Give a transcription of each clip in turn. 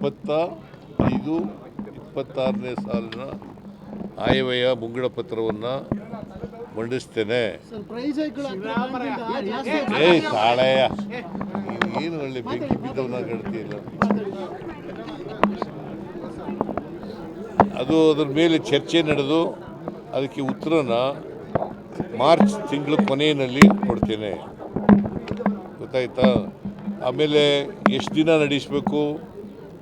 ಇಪ್ಪತ್ತ ಐದು ಇಪ್ಪತ್ತಾರನೇ ಸಾಲಿನ ಆಯವ್ಯಯ ಮುಂಗಡ ಪತ್ರವನ್ನು ಮಂಡಿಸ್ತೇನೆ ಏಯ್ ತಾಳೆಯ. ಏನು ಒಳ್ಳೆ ಬೆಂಕಿ ಬಿದ್ದವನ್ನ ಕಾಣ್ತೀಯಲ್ಲ ಅದು ಅದರ ಮೇಲೆ ಚರ್ಚೆ ನಡೆದು ಅದಕ್ಕೆ ಉತ್ತರನ ಮಾರ್ಚ್ ತಿಂಗಳ ಕೊನೆಯಲ್ಲಿ ಕೊಡ್ತೇನೆ. ಗೊತ್ತಾಯ್ತಾ? ಆಮೇಲೆ ಎಷ್ಟು ದಿನ ನಡೆಸಬೇಕು?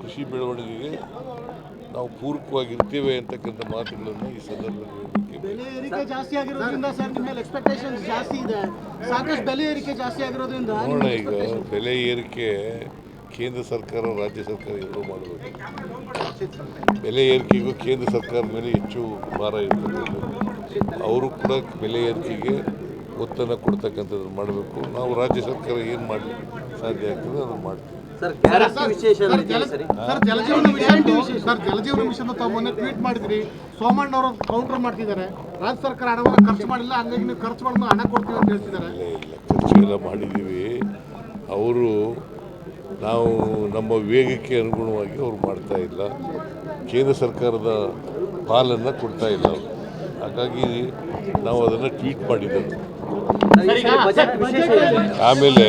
ಕೃಷಿ ಬೆಳವಣಿಗೆಗೆ ನಾವು ಪೂರಕವಾಗಿರ್ತೇವೆ ಅಂತಕ್ಕಂಥ ಮಾತುಗಳನ್ನು ಈ ಸಂದರ್ಭದಲ್ಲಿ ಬೆಲೆ ಏರಿಕೆ ಜಾಸ್ತಿ ಆಗಿರೋದ್ರಿಂದ ಸರ್ ನಿಮ್ಮ ಮೇಲೆ ಎಕ್ಸ್ಪೆಕ್ಟೇಷನ್ಸ್ ಜಾಸ್ತಿ ಇದೆ. ಸಾಕಷ್ಟು ಬೆಲೆ ಏರಿಕೆ ಜಾಸ್ತಿ ಆಗಿರೋದ್ರಿಂದ ನೋಡೋಣ ಈಗ ಬೆಲೆ ಏರಿಕೆ ಕೇಂದ್ರ ಸರ್ಕಾರ ರಾಜ್ಯ ಸರ್ಕಾರ ಎರಡೂ ಮಾಡಬೇಕು. ಬೆಲೆ ಏರಿಕೆಗೂ ಕೇಂದ್ರ ಸರ್ಕಾರದ ಮೇಲೆ ಹೆಚ್ಚು ಭಾರ ಇರ್ತಕ್ಕಂಥದ್ದು. ಅವರು ಕೂಡ ಬೆಲೆ ಏರಿಕೆಗೆ ಒತ್ತನ್ನು ಕೊಡ್ತಕ್ಕಂಥದ್ದು ಮಾಡಬೇಕು. ನಾವು ರಾಜ್ಯ ಸರ್ಕಾರ ಏನು ಮಾಡಲಿಕ್ಕೆ ಸಾಧ್ಯ ಆಗ್ತದೆ ಅದನ್ನು ಮಾಡ್ತೀವಿ. Sir Jaljeevan mission sir Jaljeevan mission ತಾವು ಮೊನ್ನೆ ಟ್ವೀಟ್ ಮಾಡಿದ್ರಿ. ಸೋಮಣ್ಣ ಅವರು ಕೌಂಟರ್ ಮಾಡ್ತಿದ್ದಾರೆ. ರಾಜ್ಯ ಸರ್ಕಾರ ಹಣವನ್ನು ಖರ್ಚು ಮಾಡಿಲ್ಲ ಹಂಗಾಗಿ ನೀವು ಖರ್ಚು ಮಾಡೋದು ಹಣ ಕೊಡ್ತೀವಿ ಅಂತ ಹೇಳ್ತಿದ್ದಾರೆ. ಇಲ್ಲ ಇಲ್ಲ ಖರ್ಚು ಎಲ್ಲ ಮಾಡಿದ್ದೀವಿ. ಅವರು ನಾವು ನಮ್ಮ ವೇಗಕ್ಕೆ ಅನುಗುಣವಾಗಿ ಅವ್ರು ಮಾಡ್ತಾ ಇಲ್ಲ. ಕೇಂದ್ರ ಸರ್ಕಾರದ ಪಾಲನ್ನು ಕೊಡ್ತಾ ಇಲ್ಲ ಅವ್ರು. ಹಾಗಾಗಿ ನಾವು ಅದನ್ನು ಟ್ವೀಟ್ ಮಾಡಿದ್ದೆವು? ಆಮೇಲೆ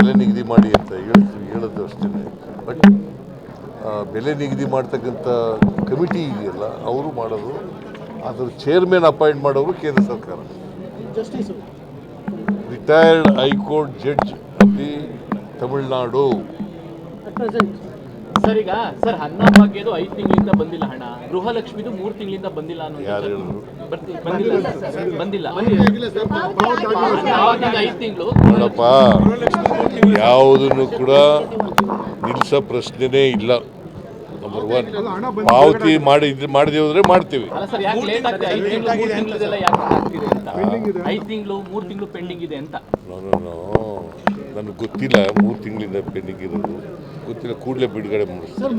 ಬೆಲೆ ನಿಗದಿ ಮಾಡಿ ಅಂತ ಹೇಳ್ತೀವಿ ಹೇಳೋದು ಅಷ್ಟೇ ಬಟ್ ಬೆಲೆ ನಿಗದಿ ಮಾಡ್ತಕ್ಕಂಥ ಕಮಿಟಿ ಇದೆಯಲ್ಲ ಅವರು ಮಾಡೋದು. ಅದರ ಚೇರ್ಮನ್ ಅಪಾಯಿಂಟ್ ಮಾಡೋರು ಕೇಂದ್ರ ಸರ್ಕಾರ. ರಿಟೈರ್ಡ್ ಹೈಕೋರ್ಟ್ ಜಡ್ಜ್ ಅಲ್ಲಿ ದಿ ತಮಿಳುನಾಡು ಸರ್ ಈಗ ಸರ್ ಅನ್ನ ಭಾಗ್ಯದು ಐದು ತಿಂಗಳಿಂದ ಬಂದಿಲ್ಲ ಹಣ ಗೃಹಲಕ್ಷ್ಮಿದು ಮೂರು ತಿಂಗಳಿಂದ ಬಂದಿಲ್ಲ ಅನ್ನೋ ಯಾರು ಹೇಳಿದ್ರು ಬರ್ತಿ- ಬಂದಿಲ್ಲ ಐದು ತಿಂಗಳು. ನೋಡಪ್ಪ ಯಾವುದನ್ನು ಕೂಡ ನಿಲ್ಲಿಸೋ ಪ್ರಶ್ನೆನೇ ಇಲ್ಲ. ನಂಬರ್ ಒನ್ ಪಾವತಿ ಮಾಡಿ ಮಾಡಿದೆ ಹೋದ್ರೆ ಮಾಡ್ತೀವಿ. ಸರ್ ಯಾಕೆ ಲೇಟ್ ಆಗ್ತದೆ ಐದು ತಿಂಗಳು ಮೂರು ತಿಂಗಳದೆಲ್ಲ ಯಾಕೆ ಆಗ್ತಿದೆ ಅಂತ. ಐದು ತಿಂಗಳು ಮೂರು ತಿಂಗಳು ಪೆಂಡಿಂಗ್ ಇದೆ ಅಂತ. ನನಗೆ ಗೊತ್ತಿಲ್ಲ ಮೂರು ತಿಂಗಳಿಂದ ಪೆಂಡಿಂಗ್ ಇರೋದು ಗೊತ್ತಿಲ್ಲ ಕೂಡಲೇ ಬಿಡುಗಡೆ ಮಾಡಿಸ್ತೀನಿ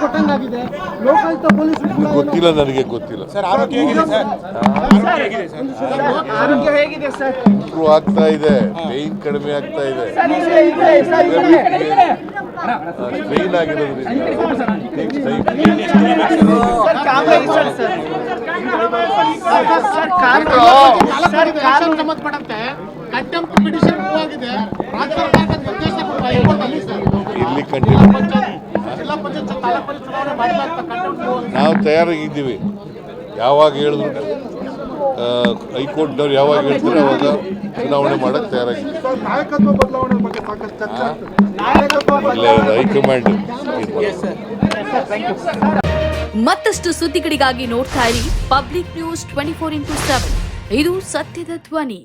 ಕೊಟ್ಟಂಗಾಗಿದೆ ಲೋಕಾಯುಕ್ತ ಪೊಲೀಸ್ ಗೊತ್ತಿಲ್ಲ ನನಗೆ ಗೊತ್ತಿಲ್ಲ. ಸರ್ ಆರೋಗ್ಯ ಹೇಗಿದೆ ಸರ್? ಇಂಪ್ರೂವ್ ಆಗ್ತಾ ಇದೆ ಪೇನ್ ಕಡಿಮೆ ಆಗ್ತಾ ಇದೆ. ಪೇನ್ ಆಗಿರೋದ್ರಿಂದ. ಸಂಬಂಧಪಟ್ಟಂತೆ ಪಿಟಿಷನ್ ಆಗಿದೆ. ರಾಜ್ಯ ಸರ್ ಇಲ್ಲಿ. ಕಂಟಿನ್ಯೂ ನಾವು ತಯಾರಾಗಿದ್ದೀವಿ. ಯಾವಾಗ ಹೇಳಿದ್ರು ಹೈಕೋರ್ಟ್ನವ್ರು ಯಾವಾಗ ಹೇಳ್ತಾರೆ ಅವಾಗ ಚುನಾವಣೆ ಮಾಡಕ್ಕೆ ತಯಾರಾಗಿದ್ದೀವಿ ನಾಯಕತ್ವ ಬದಲಾವಣೆ ಬಗ್ಗೆ ಸಾಕಷ್ಟು ಚರ್ಚೆ ಆಗ್ತದೆ. ನಾಯಕತ್ವ ಇಲ್ಲ ಇದು ಹೈಕಮಾಂಡ್. ಮತ್ತಷ್ಟು ಸುದ್ದಿಗಳಿಗಾಗಿ ನೋಡ್ತಾ ಇರಿ public news twenty four into seven. ಇದು ಸತ್ಯದ ಧ್ವನಿ.